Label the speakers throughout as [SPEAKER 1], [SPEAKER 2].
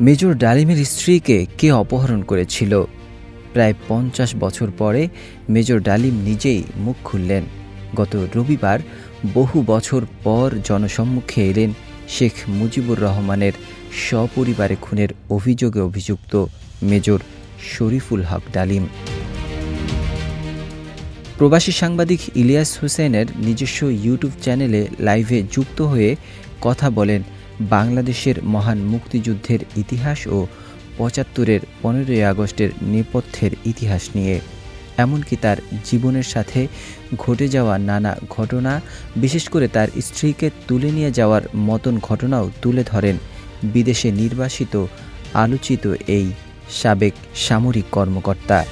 [SPEAKER 1] Major ডালিমের স্ত্রীকে কে অপহরণ করেছিল? প্রায় পঞ্চাশ বছর পরে মেজর ডালিম নিজেই মুখ খুললেন। গত রবিবার বহু বছর পর জনসম্মুখে এলেন শেখ মুজিবুর রহমানের সপরিবারে খুনের অভিযোগে অভিযুক্ত মেজর শরীফুল হক ডালিম। প্রবাসী সাংবাদিক ইলিয়াস হোসেনের নিজস্ব ইউটিউব চ্যানেলে লাইভে যুক্ত হয়ে কথা বলেন বাংলাদেশের মহান মুক্তিযুদ্ধের ইতিহাস ও পঁচাত্তরের পনেরোই আগস্টের নেপথ্যের ইতিহাস নিয়ে। এমনকি তার জীবনের সাথে ঘটে যাওয়া নানা ঘটনা, বিশেষ করে তার স্ত্রীকে তুলে নিয়ে যাওয়ার মতন ঘটনাও তুলে ধরেন বিদেশে নির্বাসিত, আলোচিত এই সাবেক সামরিক কর্মকর্তা।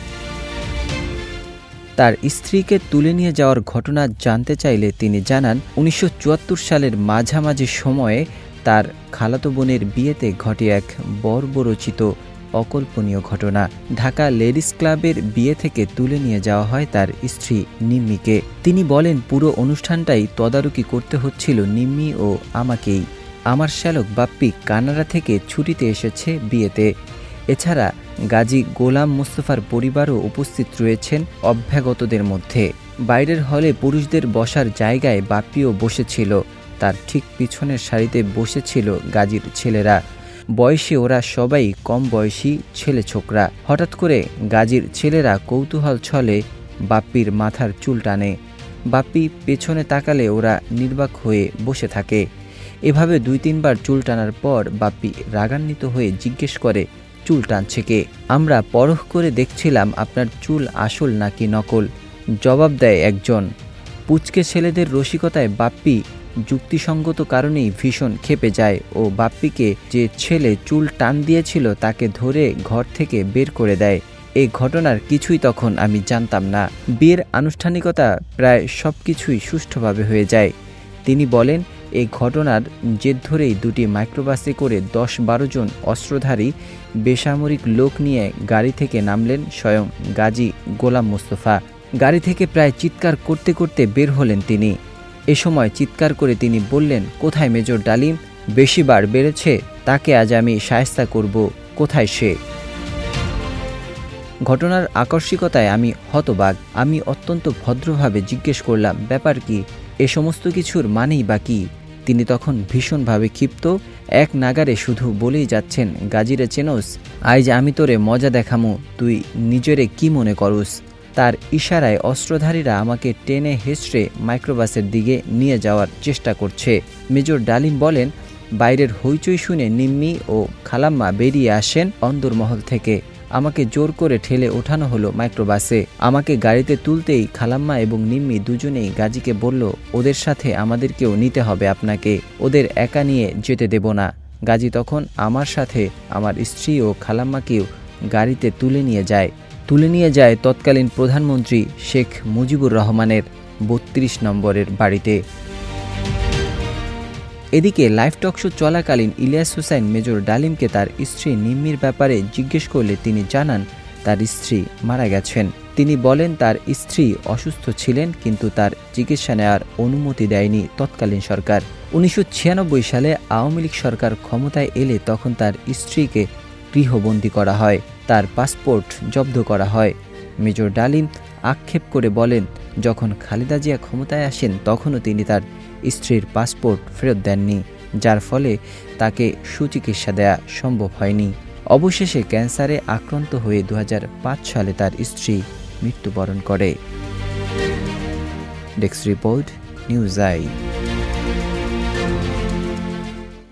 [SPEAKER 1] তার স্ত্রীকে তুলে নিয়ে যাওয়ার ঘটনা জানতে চাইলে তিনি জানান, উনিশশো চুয়াত্তর সালের মাঝামাঝি সময়ে তার খালাতো বোনের বিয়েতে ঘটে এক বর্বরচিত অকল্পনীয় ঘটনা। ঢাকা লেডিস ক্লাবের বিয়ে থেকে তুলে নিয়ে যাওয়া হয় তার স্ত্রী নিম্মিকে। তিনি বলেন, পুরো অনুষ্ঠানটাই তদারকি করতে হচ্ছিল নিম্মি ও আমাকেই। আমার শ্যালক বাপ্পি কানাডা থেকে ছুটিতে এসেছে বিয়েতে। এছাড়া গাজী গোলাম মোস্তফার পরিবারও উপস্থিত রয়েছেন অভ্যাগতদের মধ্যে। বাইরের হলে পুরুষদের বসার জায়গায় বাপ্পিও বসেছিল। তার ঠিক পিছনের সারিতে বসেছিল গাজীর ছেলেরা। বয়সে ওরা সবাই কম বয়সী ছেলে ছোকরা। হঠাৎ করে গাজীর ছেলেরা কৌতূহল ছলে বাপ্পির মাথার চুল টানে। বাপ্পি পেছনে তাকালে ওরা নির্বাক হয়ে বসে থাকে। এভাবে দুই তিনবার চুল টানার পর বাপ্পি রাগান্বিত হয়ে জিজ্ঞেস করে, চুল টানছে কে? আমরা পরখ করে দেখছিলাম আপনার চুল আসল নাকি নকল। জবাব দেয় একজন। পুচকে ছেলেদের রসিকতায় বাপ্পি যুক্তিসঙ্গত কারণেই ভীষণ খেপে যায় ও বাপ্পিকে যে ছেলে চুল টান দিয়েছিল তাকে ধরে ঘর থেকে বের করে দেয়। এই ঘটনার কিছুই তখন আমি জানতাম না। বিয়ের আনুষ্ঠানিকতা প্রায় সব কিছুই সুষ্ঠুভাবে হয়ে যায়। তিনি বলেন এই ঘটনার জের ধরেই দুটি মাইক্রোবাসে করে দশ বারো জন অস্ত্রধারী, বেসামরিক লোক নিয়ে গাড়ি থেকে নামলেন স্বয়ং গাজী গোলাম মোস্তফা। গাড়ি থেকে প্রায় চিৎকার করতে করতে বের হলেন তিনি। এ সময় চিৎকার করে তিনি বললেন, কোথায় মেজর ডালিম? বেশি বার বেড়েছে, তাকে আজ আমি সায়স্তা করব। কোথায় সে? ঘটনার আকস্মিকতায় আমি হতবাক। আমি অত্যন্ত ভদ্রভাবে জিজ্ঞেস করলাম, ব্যাপার কি? এ সমস্ত কিছুর মানেই বা কি? তিনি তখন ভীষণভাবে ক্ষিপ্ত। এক নাগারে শুধু বলেই যাচ্ছেন, গাজিরে চেনস, আইজ আমি তোরে মজা দেখামু, তুই নিজেরে কি মনে করুস? তার ইশারায় অস্ত্রধারীরা আমাকে টেনে হেসড়ে মাইক্রোবাসের দিকে নিয়ে যাওয়ার চেষ্টা করছে। মেজর ডালিম বলেন, বাইরের হইচই শুনে নিম্মি ও খালাম্মা বেরিয়ে আসেন অন্দরমহল থেকে। আমাকে জোর করে ঠেলে ওঠানো হলো মাইক্রোবাসে। আমাকে গাড়িতে তুলতেই খালাম্মা এবং নিম্মি দুজনেই গাজীকে বলল, ওদের সাথে আমাদেরকেও নিতে হবে আপনাকে। ওদের একা নিয়ে যেতে দেব না। গাজী তখন আমার সাথে আমার স্ত্রী ও খালাম্মাকেও গাড়িতে তুলে নিয়ে যায়। তুলে নিয়ে যায় তৎকালীন প্রধানমন্ত্রী শেখ মুজিবুর রহমানের বত্রিশ নম্বরের বাড়িতে। এদিকে লাইভ টক শো চলাকালীন ইলিয়াস হুসাইন মেজর ডালিমকে তার স্ত্রী নিম্মির ব্যাপারে জিজ্ঞেস করলে তিনি জানান, তার স্ত্রী মারা গেছেন। তিনি বলেন, তার স্ত্রী অসুস্থ ছিলেন, কিন্তু তার চিকিৎসা নেওয়ার অনুমতি দেয়নি তৎকালীন সরকার। উনিশশো ছিয়ানব্বই সালে আওয়ামী লীগ সরকার ক্ষমতায় এলে তখন তার স্ত্রীকে গৃহবন্দী করা হয়। তার পাসপোর্ট জব্দ করা হয়। মেজর ডালিম আক্ষেপ করে বলেন, যখন খালেদা জিয়া ক্ষমতায় আসেন, তখনও তিনি তার স্ত্রীর পাসপোর্ট ফেরত দেননি, যার ফলে তাকে সুচিকিৎসা দেয়া সম্ভব হয়নি। অবশেষে ক্যান্সারে আক্রান্ত হয়ে দু হাজার পাঁচ সালে তার স্ত্রী মৃত্যুবরণ করে। Desk report, news eye.